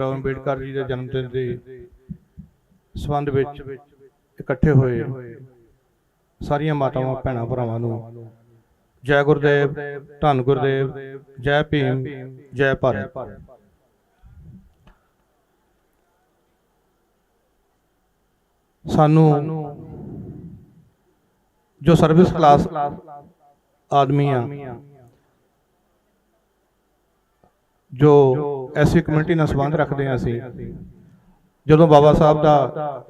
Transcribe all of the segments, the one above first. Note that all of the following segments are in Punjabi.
ਰਾਓ ਅੰਬੇਡਕਰ ਜੀ ਦੇ ਜਨਮ ਦਿਨ ਦੇ ਸੰਬੰਧ ਵਿੱਚ ਇਕੱਠੇ ਹੋਏ ਸਾਰੀਆਂ ਮਾਤਾਵਾਂ ਭੈਣਾਂ ਭਰਾਵਾਂ ਨੂੰ। ਜੈ ਗੁਰਦੇਵ ਧੰਨ ਗੁਰਦੇਵ ਜੈ ਭੀਮ ਜੈ ਭਾਰਤ। ਸਾਨੂੰ ਜੋ ਸਰਵਿਸ ਕਲਾਸ ਆਦਮੀ ਆ ਜੋ ਐਸੀ ਕਮਿਊਨਿਟੀ ਨਾਲ ਸੰਬੰਧ ਰੱਖਦੇ ਆ ਅਸੀਂ। ਜਦੋਂ ਬਾਬਾ ਸਾਹਿਬ ਦਾ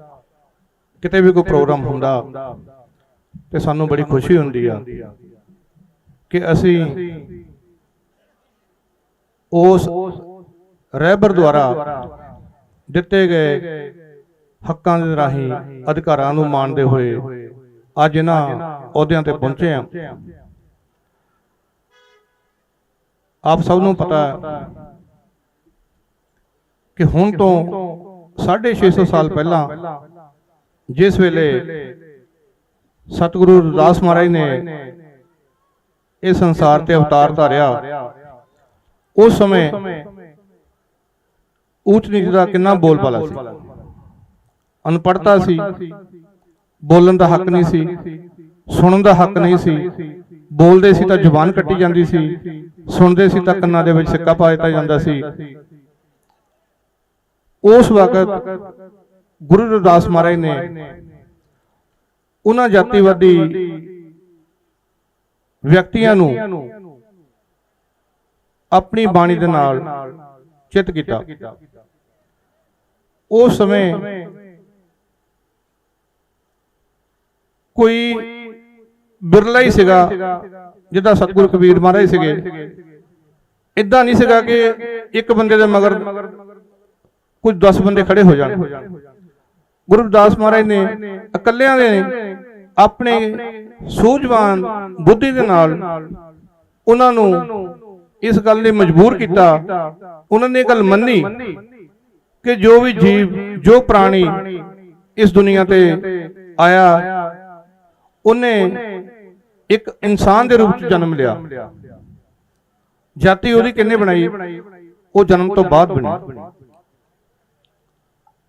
ਕਿਤੇ ਵੀ ਕੋਈ ਪ੍ਰੋਗਰਾਮ ਹੁੰਦਾ, ਤੇ ਸਾਨੂੰ ਬੜੀ ਖੁਸ਼ੀ ਹੁੰਦੀ ਆ ਕਿ ਅਸੀਂ ਉਸ ਰਹਿਬਰ ਦੁਆਰਾ ਦਿੱਤੇ ਗਏ ਹੱਕਾਂ ਦੇ ਰਾਹੀਂ ਅਧਿਕਾਰਾਂ ਨੂੰ ਮਾਣਦੇ ਹੋਏ ਅੱਜ ਇਹਨਾਂ ਅਹੁਦਿਆਂ ਤੇ ਪਹੁੰਚੇ ਆ ਆਪ ਸਭ ਨੂੰ ਪਤਾ ਕਿ ਹੁਣ ਤੋਂ 650 ਸਾਲ ਪਹਿਲਾਂ ਜਿਸ ਵੇਲੇ ਸਤਿਗੁਰੂ ਰਵਿਦਾਸ ਮਹਾਰਾਜ ਨੇ ਇਹ ਸੰਸਾਰ ਤੇ ਅਵਤਾਰ ਧਾਰਿਆ। ਉਸ ਸਮੇਂ ਊਚ ਨੀਚ ਦਾ ਕਿੰਨਾ ਬੋਲਬਾਲਾ ਸੀ? ਅਨਪੜਤਾ ਸੀ? ਬੋਲਣ ਦਾ ਹੱਕ ਨਹੀਂ ਸੀ। ਸੁਣਨ ਦਾ ਹੱਕ ਨਹੀਂ ਸੀ। ਬੋਲਦੇ ਸੀ ਤਾਂ ਜ਼ੁਬਾਨ ਕੱਟੀ ਜਾਂਦੀ ਸੀ। ਸੁਣਦੇ ਸੀ ਤਾਂ ਕੰਨਾਂ ਦੇ ਵਿੱਚ ਸਿੱਕਾ ਪਾ ਦਿੱਤਾ ਜਾਂਦਾ ਸੀ। ਉਸ ਵਕਤ ਗੁਰੂ ਰਵਿਦਾਸ ਮਹਾਰਾਜ ਨੇ ਉਹਨਾਂ ਜਾਤੀਵਾਦੀ ਵਿਅਕਤੀਆਂ ਨੂੰ ਆਪਣੀ ਬਾਣੀ ਦੇ ਨਾਲ ਚਿੱਤ ਕੀਤਾ। ਉਸ ਸਮੇਂ ਕੋਈ ਬਿਰਲਾ ਹੀ ਸੀਗਾ ਜਿੱਦਾਂ ਸਤਿਗੁਰੂ ਕਬੀਰ ਮਹਾਰਾਜ ਸੀਗੇ। ਇਦਾਂ ਨਹੀਂ ਸੀਗਾ ਕਿ ਇੱਕ ਬੰਦੇ ਦੇ ਮਗਰ ਕੁਝ 10 ਬੰਦੇ ਖੜੇ ਹੋ ਜਾਣ। ਗੁਰੂ ਰਵਿਦਾਸ ਮਹਾਰਾਜ ਨੇ ਇਕੱਲਿਆਂ ਦੇ ਆਪਣੇ ਸੂਝਵਾਨ ਬੁੱਧੀ ਦੇ ਨਾਲ ਉਹਨਾਂ ਨੂੰ ਇਸ ਗੱਲ ਲਈ ਮਜਬੂਰ ਕੀਤਾ। ਉਹਨਾਂ ਨੇ ਗੱਲ ਮੰਨੀ ਕਿ ਜੋ ਵੀ ਜੀਵ, ਜੋ ਪ੍ਰਾਣੀ ਇਸ ਦੁਨੀਆ ਤੇ ਆਇਆ, ਉਹਨੇ ਇੱਕ ਇਨਸਾਨ ਦੇ ਰੂਪ ਚ ਜਨਮ ਲਿਆ। ਜਾਤੀ ਉਹਦੀ ਕਿੰਨੇ ਬਣਾਈ? ਉਹ ਜਨਮ ਤੋਂ ਬਾਅਦ ਬਣੀ।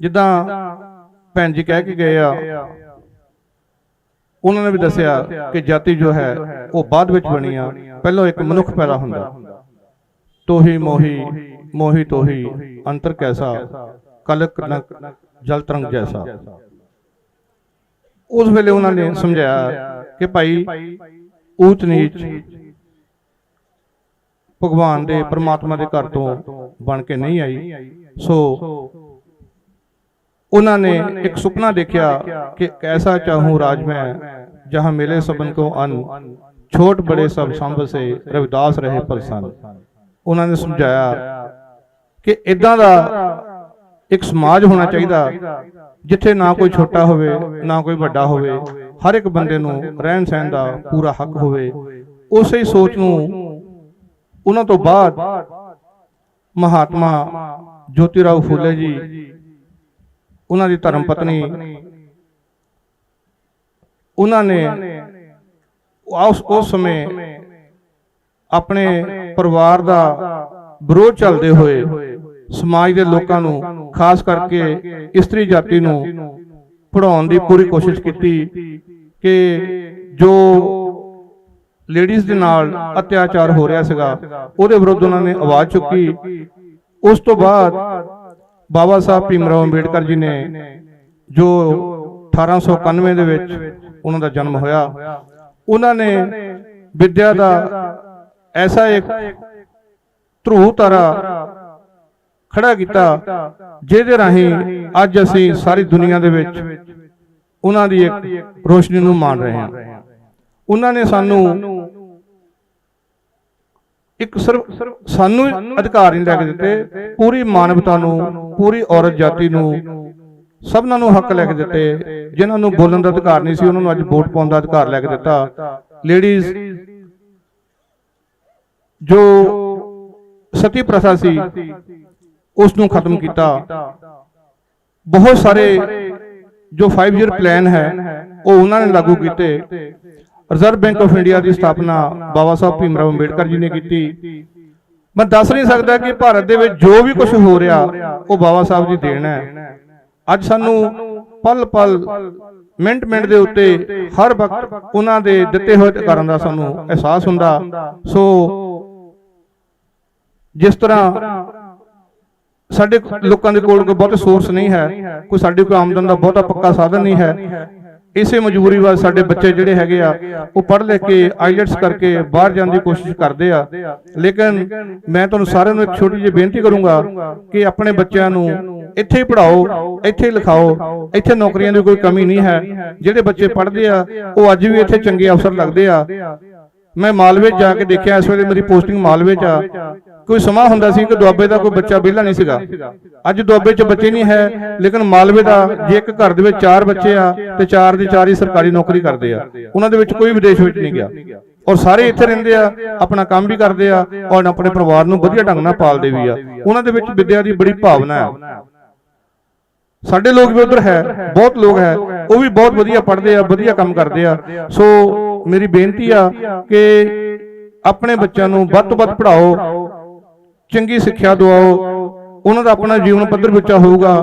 ਜਿੱਦਾਂ ਭੈਣ ਜੀ ਕਹਿ ਕੇ ਗਏ ਆ, ਉਹਨਾਂ ਨੇ ਵੀ ਦੱਸਿਆ ਕਿ ਜਾਤੀ ਜੋ ਹੈ, ਉਹ ਬਾਅਦ ਵਿੱਚ ਬਣੀ ਆ। ਪਹਿਲਾਂ ਇੱਕ ਮਨੁੱਖ ਪੈਦਾ ਹੁੰਦਾ। ਤੋਹੀ, ਮੋਹੀ ਮੋਹੀ, ਤੋਹੀ, ਅੰਤਰ ਕੈਸਾ, ਕਲਕ, ਨਕ, ਜਲ ਤਰੰਗ ਜੈਸਾ। ਉਸ ਵੇਲੇ ਉਹਨਾਂ ਨੇ ਸਮਝਾਇਆ ਕਿ ਭਾਈ ਊਚ ਨੀਚ ਭਗਵਾਨ ਦੇ ਪ੍ਰਮਾਤਮਾ ਦੇ ਘਰ ਤੋਂ ਬਣ ਕੇ ਨਹੀਂ ਆਈ। ਸੋ ਉਹਨਾਂ ਨੇ ਇੱਕ ਸੁਪਨਾ ਦੇਖਿਆ ਕਿ ਕੈਸਾ ਚਾਹੂੰ ਰਾਜ ਮੈਂ ਜਹਾਂ ਮਿਲੇ ਸਬਨ ਕੋ ਅਨ। ਛੋਟ ਬੜੇ ਸਭ ਸੰਭ ਸੇ ਰਵਿਦਾਸ ਰਹੇ ਪਰਸਨ। ਉਹਨਾਂ ਨੇ ਸਮਝਾਇਆ ਕਿ ਇਦਾਂ ਦਾ ਇੱਕ ਸਮਾਜ ਹੋਣਾ ਚਾਹੀਦਾ ਜਿੱਥੇ ਨਾ ਕੋਈ ਛੋਟਾ ਹੋਵੇ ਨਾ ਕੋਈ ਵੱਡਾ ਹੋਵੇ। ਹਰ ਇੱਕ ਬੰਦੇ ਨੂੰ ਰਹਿਣ ਸਹਿਣ ਦਾ ਪੂਰਾ ਹੱਕ ਹੋਵੇ। ਉਸੇ ਹੀ ਸੋਚ ਨੂੰ ਉਹਨਾਂ ਤੋਂ ਬਾਅਦ ਮਹਾਤਮਾ ਜੋਤੀ ਰਾਓ ਫੂਲੇ ਜੀ ਉਹਨਾਂ ਦੀ ਧਰਮ ਪਤਨੀ। ਉਹਨਾਂ ਨੇ ਉਸ ਉਸ ਸਮੇਂ ਆਪਣੇ ਪਰਿਵਾਰ ਦਾ ਵਿਰੋਧ ਚੱਲਦੇ ਹੋਏ ਸਮਾਜ ਦੇ ਲੋਕਾਂ ਨੂੰ ਖਾਸ ਕਰਕੇ ਇਸਤਰੀ ਜਾਤੀ ਨੂੰ ਪੜਾਉਣ ਦੀ ਪੂਰੀ ਕੋਸ਼ਿਸ਼ ਕੀਤੀ ਕਿ ਜੋ ਲੇਡੀਜ਼ ਦੇ ਨਾਲ ਅਤਿਆਚਾਰ ਹੋ ਰਿਹਾ ਸੀਗਾ ਉਹਦੇ ਵਿਰੁੱਧ ਉਹਨਾਂ ਨੇ ਆਵਾਜ਼ ਚੁੱਕੀ। ਉਸ ਤੋਂ ਬਾਅਦ ਬਾਬਾ ਸਾਹਿਬ ਭੀਮਰਾਓ ਅੰਬੇਡਕਰ ਜੀ ਨੇ ਜੋ 1891 ਦੇ ਵਿੱਚ ਉਹਨਾਂ ਦਾ ਜਨਮ ਹੋਇਆ, ਉਹਨਾਂ ਨੇ ਵਿਦਿਆ ਦਾ ਐਸਾ ਇੱਕ ਧਰੂ ਤਾਰਾ ਖੜਾ ਕੀਤਾ, ਜਿਹਦੇ ਰਾਹੀਂ ਅੱਜ ਅਸੀਂ ਸਾਰੀ ਦੁਨੀਆ ਦੇ ਵਿੱਚ ਉਹਨਾਂ ਦੀ ਇੱਕ ਰੋਸ਼ਨੀ ਨੂੰ ਮਾਣ ਰਹੇ ਹਾਂ। ਉਹਨਾਂ ਨੇ ਸਾਨੂੰ ਇੱਕ ਸਿਰਫ ਸਾਨੂੰ ਅਧਿਕਾਰ ਨਹੀਂ ਲੈ ਕੇ ਦਿੱਤੇ ਪੂਰੀ ਮਾਨਵਤਾ ਨੂੰ ਪੂਰੀ ਔਰਤ ਜਾਤੀ ਨੂੰ ਸਭਨਾਂ ਨੂੰ ਹੱਕ ਲੈ ਕੇ ਦਿੱਤੇ ਜਿਨ੍ਹਾਂ ਨੂੰ ਬੋਲਣ ਦਾ ਅਧਿਕਾਰ ਨਹੀਂ ਸੀ ਉਹਨਾਂ ਨੂੰ ਅੱਜ ਵੋਟ ਪਾਉਣ ਦਾ ਅਧਿਕਾਰ ਲੈ ਕੇ ਦਿੱਤਾ। ਲੇਡੀਜ਼ ਜੋ ਸਤੀ ਪ੍ਰਥਾ ਸੀ ਉਸ ਨੂੰ ਖਤਮ ਕੀਤਾ। ਬਹੁਤ ਸਾਰੇ ਜੋ 5 ਇਅਰ ਪਲਾਨ ਹੈ ਉਹ ਉਹਨਾਂ ਨੇ ਲਾਗੂ ਕੀਤੇ। ਰਿਜ਼ਰਵ ਬੈਂਕ ਆਫ ਇੰਡੀਆ ਦੀ ਸਥਾਪਨਾ ਬਾਬਾ ਸਾਹਿਬ ਭੀਮਰਾਓ ਅੰਬੇਡਕਰ ਜੀ ਨੇ ਕੀਤੀ। ਮੈਂ ਦੱਸ ਨਹੀਂ ਸਕਦਾ ਕਿ ਭਾਰਤ ਦੇ ਵਿੱਚ ਜੋ ਵੀ ਕੁਝ ਹੋ ਰਿਹਾ, ਉਹ ਬਾਬਾ ਸਾਹਿਬ ਦੀ ਦੇਣ ਹੈ। ਅੱਜ ਸਾਨੂੰ ਪਲ ਪਲ ਮਿੰਟ ਮਿੰਟ ਦੇ ਉੱਤੇ ਹਰ ਵਕਤ ਉਹਨਾਂ ਦੇ ਦਿੱਤੇ ਹੋਏ ਅਧਿਕਾਰਾਂ ਦਾ ਸਾਨੂੰ ਅਹਿਸਾਸ ਹੁੰਦਾ। ਸੋ ਜਿਸ ਤਰ੍ਹਾਂ ਸਾਡੇ ਲੋਕਾਂ ਦੇ ਕੋਲ ਕੋਈ ਬਹੁਤੇ ਸੋਰਸ ਨਹੀਂ ਹੈ, ਕੋਈ ਸਾਡੀ ਕੋਈ ਆਮਦਨ ਦਾ ਬਹੁਤਾ ਪੱਕਾ ਸਾਧਨ ਨਹੀਂ ਹੈ ਇਸੇ ਮਜਬੂਰੀ ਵੱਲ ਸਾਡੇ ਬੱਚੇ ਜਿਹੜੇ ਹੈਗੇ ਆ, ਉਹ ਪੜ੍ਹ ਲਿਖ ਕੇ ਆਈਲੈਟਸ ਕਰਕੇ ਬਾਹਰ ਜਾਣ ਦੀ ਕੋਸ਼ਿਸ਼ ਕਰਦੇ ਆ। ਲੇਕਿਨ ਮੈਂ ਤੁਹਾਨੂੰ ਸਾਰਿਆਂ ਨੂੰ ਇੱਕ ਛੋਟੀ ਜਿਹੀ ਬੇਨਤੀ ਕਰੂੰਗਾ ਕਿ ਆਪਣੇ ਬੱਚਿਆਂ ਨੂੰ ਇੱਥੇ ਹੀ ਪੜ੍ਹਾਓ, ਇੱਥੇ ਲਿਖਾਓ, ਇੱਥੇ ਨੌਕਰੀਆਂ ਦੀ ਕੋਈ ਕਮੀ ਨਹੀਂ ਹੈ। ਜਿਹੜੇ ਬੱਚੇ ਪੜ੍ਹਦੇ ਆ, ਉਹ ਅੱਜ ਵੀ ਇੱਥੇ ਚੰਗੇ ਅਫਸਰ ਲੱਗਦੇ ਆ। ਮੈਂ ਮਾਲਵੇ 'ਚ ਜਾ ਕੇ ਦੇਖਿਆ, ਇਸ ਵੇਲੇ ਮੇਰੀ ਪੋਸਟਿੰਗ ਮਾਲਵੇ 'ਚ ਆ। ਕੋਈ ਸਮਾਂ ਹੁੰਦਾ ਸੀ ਕਿ ਦੁਆਬੇ ਦਾ ਕੋਈ ਬੱਚਾ ਵਿਹਲਾ ਨਹੀਂ ਸੀਗਾ। ਅੱਜ ਦੁਆਬੇ 'ਚ ਬੱਚੇ ਨਹੀਂ ਹੈ, ਲੇਕਿਨ ਮਾਲਵੇ ਦਾ ਜੇ ਇੱਕ ਘਰ ਦੇ ਵਿੱਚ ਚਾਰ ਬੱਚੇ ਆ, ਤੇ ਚਾਰ ਦੇ ਚਾਰ ਹੀ ਸਰਕਾਰੀ ਨੌਕਰੀ ਕਰਦੇ ਆ। ਉਹਨਾਂ ਦੇ ਵਿੱਚ ਕੋਈ ਵਿਦੇਸ਼ ਵਿੱਚ ਨਹੀਂ ਗਿਆ। ਔਰ ਸਾਰੇ ਇੱਥੇ ਰਹਿੰਦੇ ਆ, ਆਪਣਾ ਕੰਮ ਵੀ ਕਰਦੇ ਆ ਔਰ ਆਪਣੇ ਪਰਿਵਾਰ ਨੂੰ ਵਧੀਆ ਢੰਗ ਨਾਲ ਪਾਲਦੇ ਵੀ ਆ। ਉਹਨਾਂ ਦੇ ਵਿੱਚ ਵਿਦਿਆ ਦੀ ਬੜੀ ਭਾਵਨਾ ਹੈ ਸਾਡੇ ਲੋਕ ਵੀ ਉਧਰ ਹੈ, ਬਹੁਤ ਲੋਕ ਹੈ, ਉਹ ਵੀ ਬਹੁਤ ਵਧੀਆ ਪੜ੍ਹਦੇ ਆ, ਵਧੀਆ ਕੰਮ ਕਰਦੇ ਆ। ਸੋ ਮੇਰੀ ਬੇਨਤੀ ਆ ਕਿ ਆਪਣੇ ਬੱਚਿਆਂ ਨੂੰ ਵੱਧ ਤੋਂ ਵੱਧ ਪੜ੍ਹਾਓ ਚੰਗੀ ਸਿੱਖਿਆ ਦਿਵਾਓ। ਉਹਨਾਂ ਦਾ ਆਪਣਾ ਜੀਵਨ ਪੱਧਰ ਉੱਚਾ ਹੋਊਗਾ।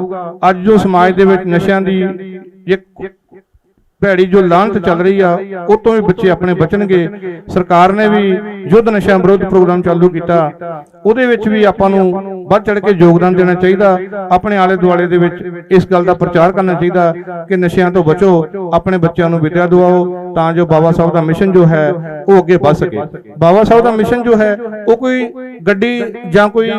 ਅੱਜ ਜੋ ਸਮਾਜ ਦੇ ਵਿੱਚ ਨਸ਼ਿਆਂ ਦੀ ਇੱਕ ਭੈੜੀ ਜੋ ਲਾਹਨਤ ਚੱਲ ਰਹੀ ਆ ਉਹ ਤੋਂ ਵੀ ਬੱਚੇ ਆਪਣੇ ਬਚਣਗੇ। ਸਰਕਾਰ ਨੇ ਵੀ ਯੁੱਧ ਨਸ਼ਿਆਂ ਵਿਰੁੱਧ ਪ੍ਰੋਗਰਾਮ ਚਾਲੂ ਕੀਤਾ। ਉਹਦੇ ਵਿੱਚ ਵੀ ਆਪਾਂ ਨੂੰ ਵੱਧ ਚੜ ਕੇ ਯੋਗਦਾਨ ਦੇਣਾ ਚਾਹੀਦਾ। ਆਪਣੇ ਆਲੇ ਦੁਆਲੇ ਦੇ ਵਿੱਚ ਇਸ ਗੱਲ ਦਾ ਪ੍ਰਚਾਰ ਕਰਨਾ ਚਾਹੀਦਾ ਕਿ ਨਸ਼ਿਆਂ ਤੋਂ ਬਚੋ ਆਪਣੇ ਬੱਚਿਆਂ ਨੂੰ ਵਿਦਿਆ ਦਿਵਾਓ ਤਾਂ ਜੋ ਬਾਬਾ ਸਾਹਿਬ ਦਾ ਮਿਸ਼ਨ ਜੋ ਹੈ ਉਹ ਅੱਗੇ ਵਧ ਸਕੇ। ਬਾਬਾ ਸਾਹਿਬ ਦਾ ਮਿਸ਼ਨ ਜੋ ਹੈ ਉਹ ਕੋਈ ਗੱਡੀ ਜਾਂ ਕੋਈ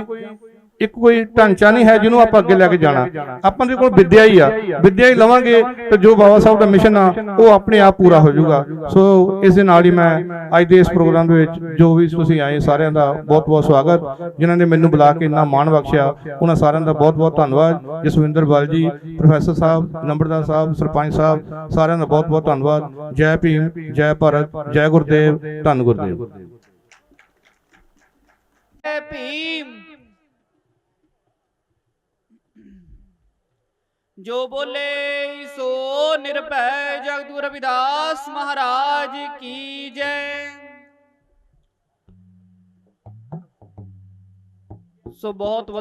ਇੱਕ ਕੋਈ ਢਾਂਚਾ ਨਹੀਂ ਹੈ ਜਿਹਨੂੰ ਆਪਾਂ ਅੱਗੇ ਲੈ ਕੇ ਜਾਣਾ। ਆਪਾਂ ਦੇ ਕੋਲ ਵਿਦਿਆ ਹੀ ਆ। ਵਿਦਿਆ ਹੀ ਲਵਾਂਗੇ ਤੇ ਜੋ ਬਾਬਾ ਸਾਹਿਬ ਦਾ ਮਿਸ਼ਨ ਆ, ਉਹ ਆਪਣੇ ਆਪ ਪੂਰਾ ਹੋ ਜਾਊਗਾ। ਸੋ ਇਸ ਦੇ ਨਾਲ ਹੀ ਮੈਂ ਅੱਜ ਦੇ ਇਸ ਪ੍ਰੋਗਰਾਮ ਦੇ ਵਿੱਚ ਜੋ ਵੀ ਤੁਸੀਂ ਆਏ ਸਾਰਿਆਂ ਦਾ ਬਹੁਤ ਬਹੁਤ ਸਵਾਗਤ। ਜਿਨ੍ਹਾਂ ਨੇ ਮੈਨੂੰ ਬੁਲਾ ਕੇ ਇੰਨਾ ਮਾਣ ਬਖਸ਼ਿਆ, ਉਹਨਾਂ ਸਾਰਿਆਂ ਦਾ ਬਹੁਤ ਬਹੁਤ ਧੰਨਵਾਦ। ਜਸਵਿੰਦਰ ਬਾਲ ਜੀ, ਪ੍ਰੋਫੈਸਰ ਸਾਹਿਬ, ਨੰਬਰਦਾਰ ਸਾਹਿਬ, ਸਰਪੰਚ ਸਾਹਿਬ, ਸਾਰਿਆਂ ਦਾ ਬਹੁਤ ਬਹੁਤ ਧੰਨਵਾਦ। ਜੈ ਭੀਮ, ਜੈ ਭਾਰਤ, ਜੈ ਗੁਰਦੇਵ, ਧੰਨ ਗੁਰਦੇਵ। ਜੈ ਭੀਮ। ਜੋ ਬੋਲੇ ਸੋ ਨਿਰਭੈ ਜਗਦੂ ਰਵਿਦਾਸ ਮਹਾਰਾਜ ਕੀ ਜੈ। ਸੋ ਬਹੁਤ